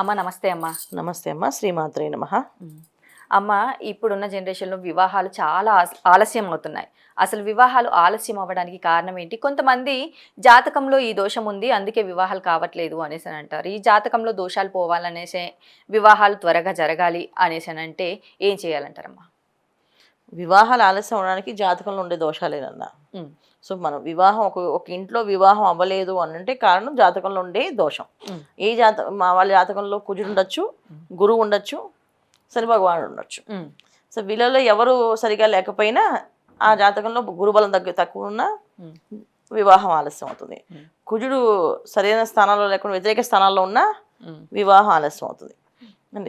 అమ్మ నమస్తే అమ్మ. నమస్తే అమ్మ శ్రీమాత్రే నమ. అమ్మ ఇప్పుడున్న జనరేషన్లో వివాహాలు చాలా ఆలస్యం అవుతున్నాయి అసలు వివాహాలు ఆలస్యం అవ్వడానికి కారణం ఏంటి? కొంతమంది జాతకంలో ఈ దోషం ఉంది అందుకే వివాహాలు కావట్లేదు అనేసి అని అంటారు. ఈ జాతకంలో దోషాలు పోవాలనేసే వివాహాలు త్వరగా జరగాలి అనేసి అని అంటే ఏం చేయాలంటారమ్మా? వివాహాలు ఆలస్యం అవడానికి జాతకంలో ఉండే దోషాలేనన్నా. సో మనం వివాహం ఒక ఒక ఇంట్లో వివాహం అవ్వలేదు అని అంటే కారణం జాతకంలో ఉండే దోషం. ఏ జాత మా వాళ్ళ జాతకంలో కుజుడు ఉండొచ్చు గురువు ఉండొచ్చు శని భగవానుడు ఉండొచ్చు. సో వీళ్ళలో ఎవరు సరిగా లేకపోయినా ఆ జాతకంలో గురుబలం తగ్గ తక్కువ ఉన్నా వివాహం ఆలస్యం అవుతుంది. కుజుడు సరైన స్థానాల్లో లేకుండా వ్యతిరేక స్థానాల్లో ఉన్నా వివాహం ఆలస్యం అవుతుంది.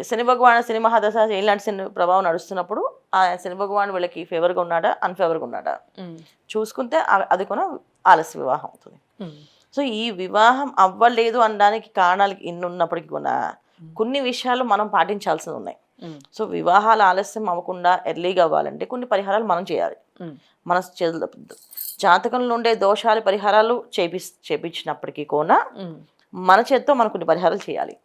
శని భగవాన్ శని మహాదశ ఇలాంటి శని ప్రభావం నడుస్తున్నప్పుడు ఆ శని భగవాన్ వీళ్ళకి ఫేవర్గా ఉన్నాడా అన్ఫేవర్గా ఉన్నాడా? చూసుకుంటే అది కూడా ఆలస్య వివాహం అవుతుంది. సో ఈ వివాహం అవ్వలేదు అనడానికి కారణాలు ఇన్ని ఉన్నప్పటికీ కూడా కొన్ని విషయాలు మనం పాటించాల్సి ఉన్నాయి. సో వివాహాలు ఆలస్యం అవ్వకుండా ఎర్లీగా అవ్వాలంటే కొన్ని పరిహారాలు మనం చేయాలి. మన చేతుల జాతకంలో ఉండే దోషాలు పరిహారాలు చేపి చేపించినప్పటికీ కూడా మన చేత్తో మనం కొన్ని పరిహారాలు చేయాలి.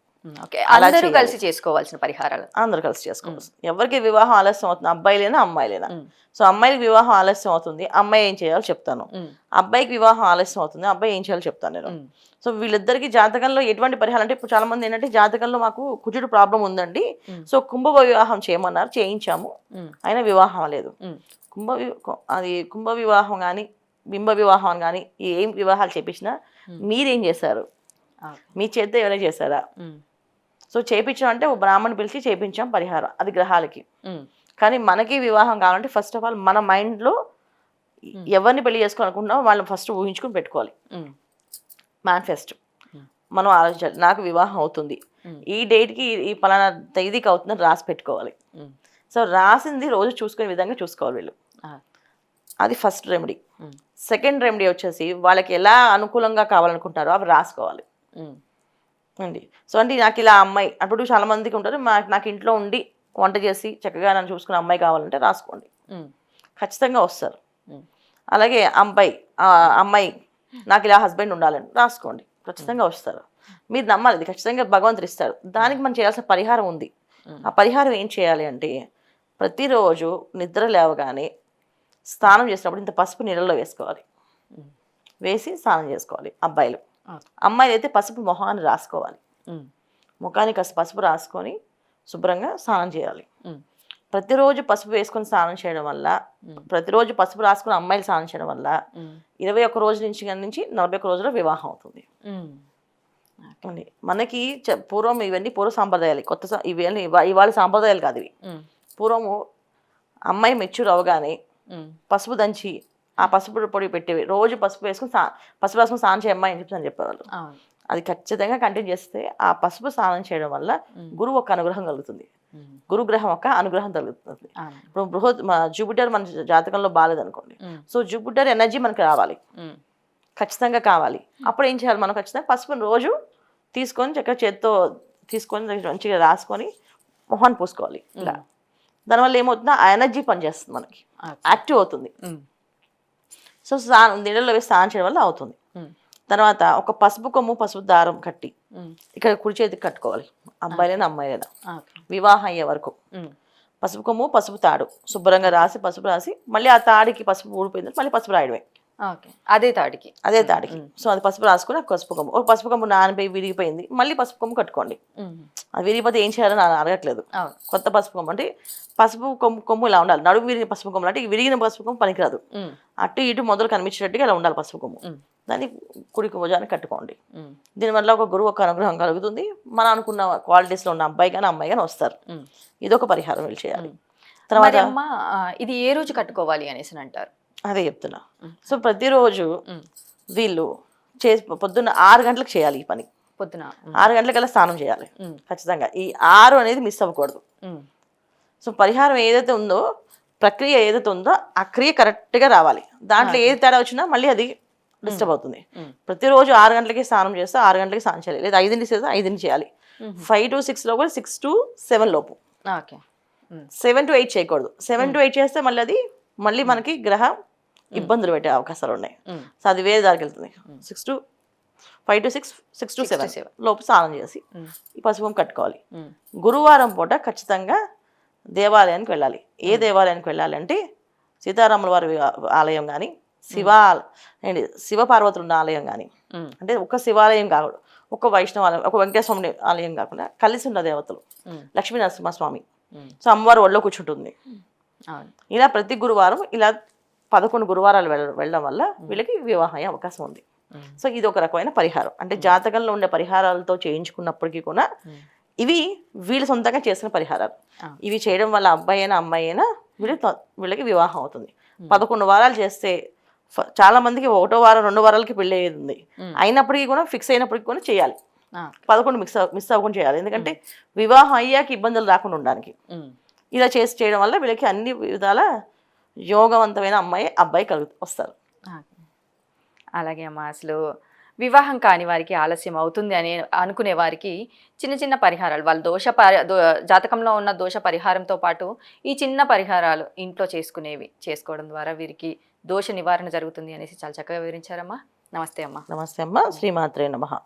అందరూ. కలిసి చేసుకోవాల్సిన పరిహారాలు. అందరు కలిసి చేసుకోవచ్చు ఎవరికి వివాహం ఆలస్యం అవుతుంది అబ్బాయిలేనా అమ్మాయిలేనా. సో అమ్మాయికి వివాహం ఆలస్యం అవుతుంది అమ్మాయి ఏం చేయాలో చెప్తాను. అబ్బాయికి వివాహం ఆలస్యం అవుతుంది అబ్బాయి ఏం చేయాలో చెప్తాను నేను. సో వీళ్ళిద్దరికి జాతకంలో ఎటువంటి పరిహారం అంటే ఇప్పుడు చాలా మంది ఏంటంటే జాతకంలో మాకు కుజుడు ప్రాబ్లం ఉందండి. సో కుంభ వివాహం చేయమన్నారు చేయించాము. అయినా వివాహం లేదు కుంభ అది కుంభ వివాహం కానీ బింబ వివాహం కానీ ఏం వివాహాలు చేపించినా. మీరేం చేశారు. మీ చేత్తో ఎవరైనా చేశారా? ఉమ్, సో చేపించాం అంటే ఓ బ్రాహ్మణ్ పిలిచి చేపించాం పరిహారం అది గ్రహాలకి. కానీ మనకి వివాహం కావాలంటే ఫస్ట్ ఆఫ్ ఆల్ మన మైండ్లో ఎవరిని పెళ్ళి చేసుకోవాలనుకుంటున్నామో వాళ్ళని ఫస్ట్ ఊహించుకుని పెట్టుకోవాలి. మేనిఫెస్ట్. మనం ఆలోచించాలి నాకు వివాహం అవుతుంది. ఈ డేట్కి ఈ పలానా తేదీకి అవుతుందని రాసి పెట్టుకోవాలి. సో రాసింది రోజు చూసుకునే విధంగా చూసుకోవాలి వీళ్ళు. అది ఫస్ట్ రెమెడీ సెకండ్ రెమెడీ వచ్చేసి వాళ్ళకి ఎలా అనుకూలంగా కావాలనుకుంటారో అవి రాసుకోవాలి. అండి. సో అంటే నాకు ఇలా అమ్మాయి అప్పుడు చాలా మందికి ఉంటారు మా నాకు ఇంట్లో ఉండి వంట చేసి చక్కగా నన్ను చూసుకునే అమ్మాయి కావాలంటే రాసుకోండి. ఖచ్చితంగా వస్తారు. అలాగే అబ్బాయి అమ్మాయి నాకు ఇలా హస్బెండ్ ఉండాలని రాసుకోండి. ఖచ్చితంగా వస్తారు. మీరు నమ్మాలి ఇది ఖచ్చితంగా భగవంతుడు ఇస్తాడు. దానికి మనం చేయాల్సిన పరిహారం ఉంది. ఆ పరిహారం ఏం చేయాలి అంటే ప్రతిరోజు నిద్ర లేవగానే స్నానం చేసినప్పుడు ఇంత పసుపు నీళ్ళలో వేసుకోవాలి. వేసి స్నానం చేసుకోవాలి అబ్బాయిలు. అమ్మాయిలు అయితే పసుపు మొహాన్ని రాసుకోవాలి. ముఖానికి కాస్త పసుపు రాసుకొని శుభ్రంగా స్నానం చేయాలి. ప్రతిరోజు పసుపు వేసుకొని స్నానం చేయడం వల్ల ప్రతిరోజు పసుపు రాసుకొని అమ్మాయిలు స్నానం చేయడం వల్ల ఇరవై ఒక్క రోజు నుంచి నుంచి నలభై ఒక్క రోజుల్లో వివాహం అవుతుంది. మనకి పూర్వం ఇవన్నీ పూర్వ సాంప్రదాయాలు. కొత్త ఇవన్నీ ఇవా- ఇవాళ సాంప్రదాయాలు కాదు ఇవి. పూర్వము అమ్మాయి మెచ్యూర్ అవగానే పసుపు దంచి ఆ పసుపు పొడి పెట్టేవి రోజు పసుపు వేసుకుని సా పసుపు రాసుకుని స్నానం చేయమ్మాయి అని చెప్పి అని చెప్పేవాళ్ళు. అది ఖచ్చితంగా కంటిన్యూ చేస్తే ఆ పసుపు స్నానం చేయడం వల్ల గురువు ఒక అనుగ్రహం కలుగుతుంది. గురుగ్రహం ఒక అనుగ్రహం కలుగుతుంది. ఇప్పుడు బృహత్ మన జూపిటర్ మన జాతకంలో బాగాలేదనుకోండి సో జూపిటర్ ఎనర్జీ మనకి రావాలి. ఖచ్చితంగా కావాలి. అప్పుడు ఏం చేయాలి మనం ఖచ్చితంగా పసుపుని రోజు తీసుకొని చక్కగా చేత్తో తీసుకొని మంచిగా రాసుకొని మొహాన్ని పూసుకోవాలి. ఇలా. దానివల్ల ఏమవుతుందో ఆ ఎనర్జీ పనిచేస్తుంది మనకి. యాక్టివ్ అవుతుంది. సో స్నానం నీళ్ళలో వేసి స్నానం చేయడం వల్ల అవుతుంది. తర్వాత ఒక పసుపు కొమ్ము పసుపు దారం కట్టి ఇక్కడ కుడి చేతికి కట్టుకోవాలి. అబ్బాయిలైనా అమ్మాయిలైనా. వివాహం అయ్యే వరకు. పసుపు కొమ్ము పసుపు తాడు. శుభ్రంగా రాసి పసుపు రాసి మళ్ళీ ఆ తాడికి పసుపు ఊడిపోయింది మళ్ళీ పసుపు రాయడమే. అదే తాడికి. అదే తాడికి. సో అది పసుపు రాసుకొని పసుపు కొమ్ము. ఒక పసుపు కొమ్ము నానిపోయి విరిగిపోయింది. మళ్ళీ పసుపు కొమ్ము కట్టుకోండి. అది విరిగిపోతే ఏం చేయాలని నేను అడగట్లేదు. కొత్త పసుపు కొమ్ము. అంటే పసుపు కొమ్ము కొమ్ము ఇలా ఉండాలి. నడుము విరిగిన పసుపు కొమ్ము. అంటే విరిగిన పసుపు కొమ్ము పనికిరాదు. అటు ఇటు మొదలు కనిపించేటట్టుగా ఇలా ఉండాలి పసుపు కొమ్ము. దాన్ని కుడికి భుజాన్ని కట్టుకోండి. దీనివల్ల ఒక గురువు ఒక అనుగ్రహం కలుగుతుంది. మనం అనుకున్న క్వాలిటీస్లో ఉన్న అబ్బాయి కానీ అమ్మాయి కానీ వస్తారు. ఇదొక పరిహారం వీళ్ళు చేయాలి. తర్వాత ఇది ఏ రోజు కట్టుకోవాలి అనేసి అని అంటారు? అదే చెప్తున్నా. సో ప్రతిరోజు వీళ్ళు చేసి పొద్దున్న ఆరు గంటలకు చేయాలి ఈ పని. పొద్దున ఆరు గంటలకల్లా స్నానం చేయాలి. ఖచ్చితంగా. ఈ ఆరు అనేది మిస్ అవ్వకూడదు. సో పరిహారం ఏదైతే ఉందో ప్రక్రియ ఏదైతే ఉందో ఆ క్రియ కరెక్ట్గా రావాలి. దాంట్లో ఏది తేడా వచ్చినా మళ్ళీ అది డిస్టర్బ్ అవుతుంది. ప్రతిరోజు ఆరు గంటలకి స్నానం చేస్తే ఆరు గంటలకి స్నానం చేయాలి. లేదా ఐదింటికి చేస్తే ఐదింటికి చేయాలి. ఫైవ్ టు సిక్స్ లోపు సిక్స్ టు సెవెన్ లోపు. సెవెన్ టు ఎయిట్ చేయకూడదు. సెవెన్ టు ఎయిట్ చేస్తే మళ్ళీ అది మళ్ళీ మనకి గ్రహం ఇబ్బందులు పెట్టే అవకాశాలు ఉన్నాయి సో అది వేరే దారికి వెళ్తుంది. Six to five to six six to seven. లోపు స్నానం చేసి ఈ పసుపు కట్టుకోవాలి. గురువారం పూట ఖచ్చితంగా దేవాలయానికి వెళ్ళాలి. ఏ దేవాలయానికి వెళ్ళాలి అంటే సీతారాముల వారి ఆలయం కానీ శివ ఏంటి శివ పార్వతులు ఉన్న ఆలయం కానీ అంటే ఒక శివాలయం కాకుండా ఒక వైష్ణవ ఆలయం ఒక వెంకటేశ్వర ఆలయం కాకుండా కలిసి ఉన్న దేవతలు లక్ష్మీ నరసింహస్వామి సో అమ్మవారు ఒళ్ళో కూర్చుంటుంది. ఇలా ప్రతి గురువారం ఇలా పదకొండు గురువారాలు వెళ్ళ వెళ్ళడం వల్ల వీళ్ళకి వివాహం అయ్యే అవకాశం ఉంది. సో ఇది ఒక రకమైన పరిహారం. అంటే జాతకంలో ఉండే పరిహారాలతో చేయించుకున్నప్పటికీ కూడా ఇవి వీళ్ళు సొంతంగా చేసిన పరిహారాలు. ఇవి చేయడం వల్ల అబ్బాయి అయినా అమ్మాయి అయినా వీళ్ళు వీళ్ళకి వివాహం అవుతుంది. పదకొండు వారాలు చేస్తే చాలా మందికి ఒకటో వారం రెండు వారాలకి పెళ్ళి అయ్యేది ఉంది. అయినప్పటికీ కూడా ఫిక్స్ అయినప్పటికీ కూడా చేయాలి. పదకొండు మిక్స్ మిస్ అవ్వకుండా చేయాలి. ఎందుకంటే వివాహం అయ్యాక ఇబ్బందులు రాకుండా ఉండడానికి. ఇలా చేసి చేయడం వల్ల వీళ్ళకి అన్ని విధాల యోగవంతమైన అమ్మాయి అబ్బాయి కలుగు వస్తారు. అలాగే అమ్మ అసలు వివాహం కాని వారికి ఆలస్యం అవుతుంది అని అనుకునే వారికి చిన్న చిన్న పరిహారాలు వాళ్ళ దోష పరి దో- జాతకంలో ఉన్న దోష పరిహారంతో పాటు ఈ చిన్న పరిహారాలు ఇంట్లో చేసుకునేవి చేసుకోవడం ద్వారా వీరికి దోష నివారణ జరుగుతుంది అనేసి చాలా చక్కగా వివరించారమ్మా. నమస్తే అమ్మా. నమస్తే అమ్మ. శ్రీమాత్రే నమ.